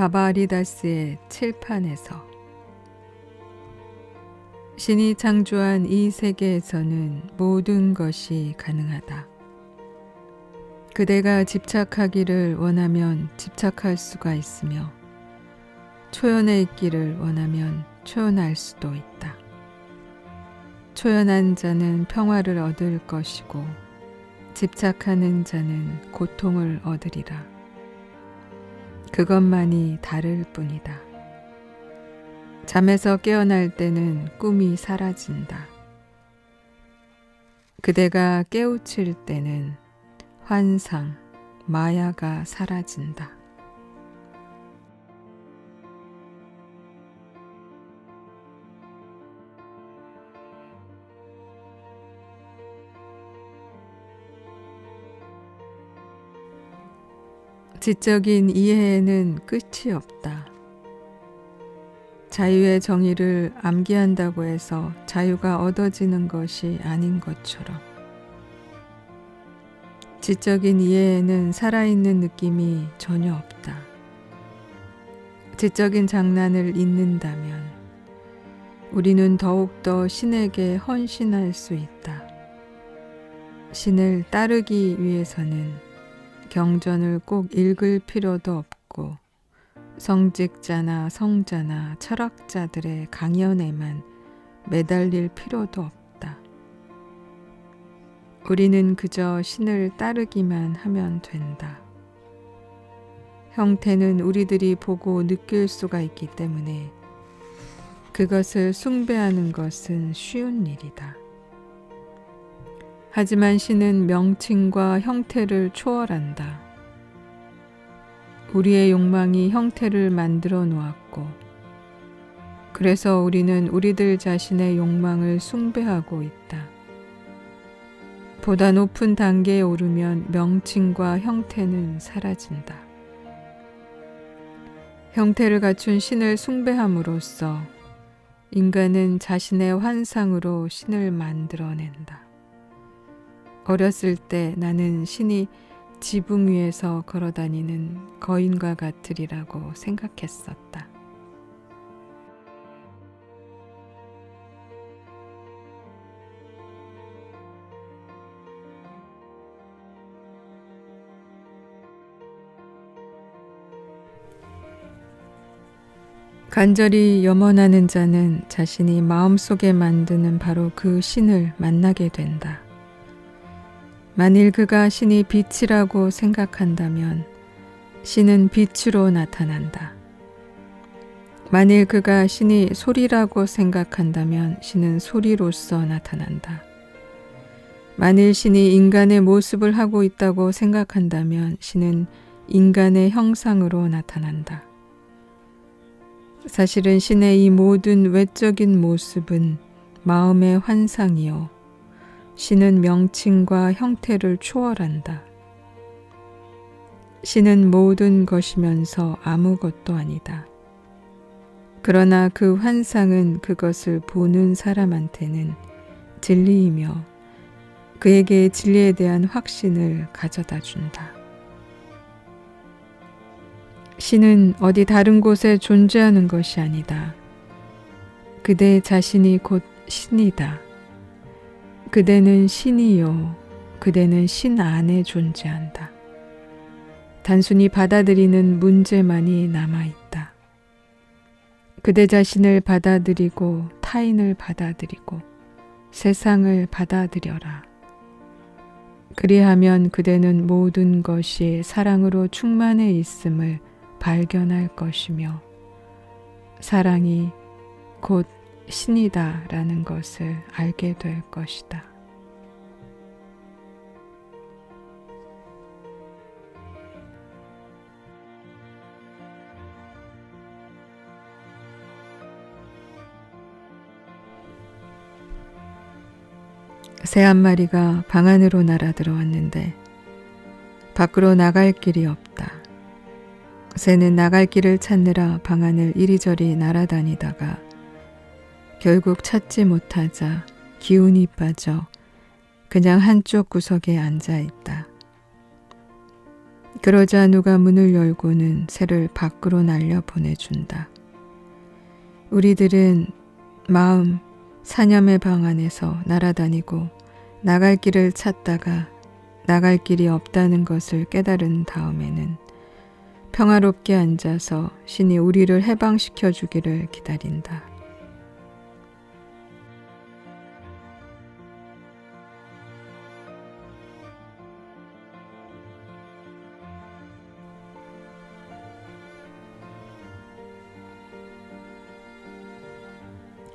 바바리다스의 칠판에서 신이 창조한 이 세계에서는 모든 것이 가능하다. 그대가 집착하기를 원하면 집착할 수가 있으며 초연해 있기를 원하면 초연할 수도 있다. 초연한 자는 평화를 얻을 것이고 집착하는 자는 고통을 얻으리라. 그것만이 다를 뿐이다. 잠에서 깨어날 때는 꿈이 사라진다. 그대가 깨우칠 때는 환상, 마야가 사라진다. 지적인 이해에는 끝이 없다. 자유의 정의를 암기한다고 해서 자유가 얻어지는 것이 아닌 것처럼 지적인 이해에는 살아있는 느낌이 전혀 없다. 지적인 장난을 잊는다면 우리는 더욱더 신에게 헌신할 수 있다. 신을 따르기 위해서는 경전을 꼭 읽을 필요도 없고 성직자나 성자나 철학자들의 강연에만 매달릴 필요도 없다. 우리는 그저 신을 따르기만 하면 된다. 형태는 우리들이 보고 느낄 수가 있기 때문에 그것을 숭배하는 것은 쉬운 일이다. 하지만 신은 명칭과 형태를 초월한다. 우리의 욕망이 형태를 만들어 놓았고, 그래서 우리는 우리들 자신의 욕망을 숭배하고 있다. 보다 높은 단계에 오르면 명칭과 형태는 사라진다. 형태를 갖춘 신을 숭배함으로써 인간은 자신의 환상으로 신을 만들어낸다. 어렸을 때 나는 신이 지붕 위에서 걸어 다니는 거인과 같으리라고 생각했었다. 간절히 염원하는 자는 자신이 마음속에 만드는 바로 그 신을 만나게 된다. 만일 그가 신이 빛이라고 생각한다면 신은 빛으로 나타난다. 만일 그가 신이 소리라고 생각한다면 신은 소리로서 나타난다. 만일 신이 인간의 모습을 하고 있다고 생각한다면 신은 인간의 형상으로 나타난다. 사실은 신의 이 모든 외적인 모습은 마음의 환상이요. 신은 명칭과 형태를 초월한다. 신은 모든 것이면서 아무것도 아니다. 그러나 그 환상은 그것을 보는 사람한테는 진리이며 그에게 진리에 대한 확신을 가져다 준다. 신은 어디 다른 곳에 존재하는 것이 아니다. 그대 자신이 곧 신이다. 그대는 신이요. 그대는 신 안에 존재한다. 단순히 받아들이는 문제만이 남아있다. 그대 자신을 받아들이고 타인을 받아들이고 세상을 받아들여라. 그리하면 그대는 모든 것이 사랑으로 충만해 있음을 발견할 것이며 사랑이 곧 신이다 라는 것을 알게 될 것이다. 새 한 마리가 방 안으로 날아 들어왔는데 밖으로 나갈 길이 없다. 새는 나갈 길을 찾느라 방 안을 이리저리 날아다니다가 결국 찾지 못하자 기운이 빠져 그냥 한쪽 구석에 앉아 있다. 그러자 누가 문을 열고는 새를 밖으로 날려 보내준다. 우리들은 마음 사념의 방 안에서 날아다니고 나갈 길을 찾다가 나갈 길이 없다는 것을 깨달은 다음에는 평화롭게 앉아서 신이 우리를 해방시켜 주기를 기다린다.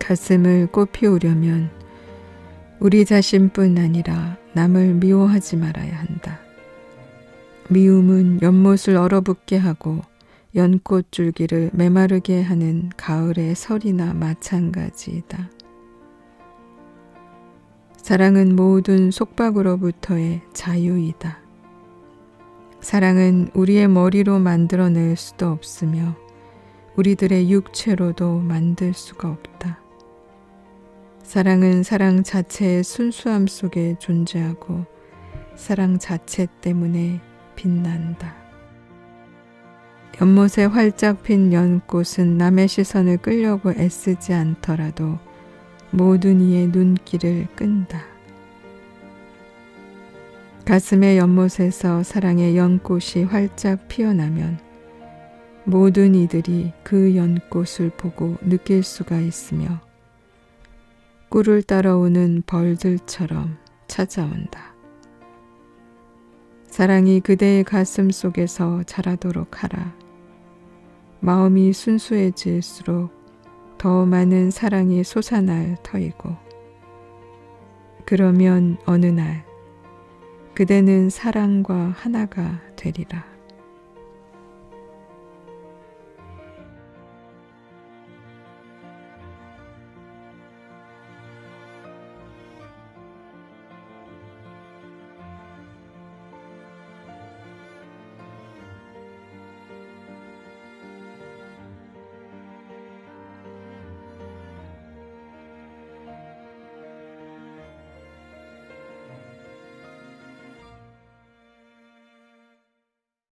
가슴을 꽃피우려면 우리 자신뿐 아니라 남을 미워하지 말아야 한다. 미움은 연못을 얼어붙게 하고 연꽃 줄기를 메마르게 하는 가을의 설이나 마찬가지이다. 사랑은 모든 속박으로부터의 자유이다. 사랑은 우리의 머리로 만들어낼 수도 없으며 우리들의 육체로도 만들 수가 없다. 사랑은 사랑 자체의 순수함 속에 존재하고 사랑 자체 때문에 빛난다. 연못에 활짝 핀 연꽃은 남의 시선을 끌려고 애쓰지 않더라도 모든 이의 눈길을 끈다. 가슴의 연못에서 사랑의 연꽃이 활짝 피어나면 모든 이들이 그 연꽃을 보고 느낄 수가 있으며 꿀을 따라오는 벌들처럼 찾아온다. 사랑이 그대의 가슴 속에서 자라도록 하라. 마음이 순수해질수록 더 많은 사랑이 솟아날 터이고, 그러면 어느 날 그대는 사랑과 하나가 되리라.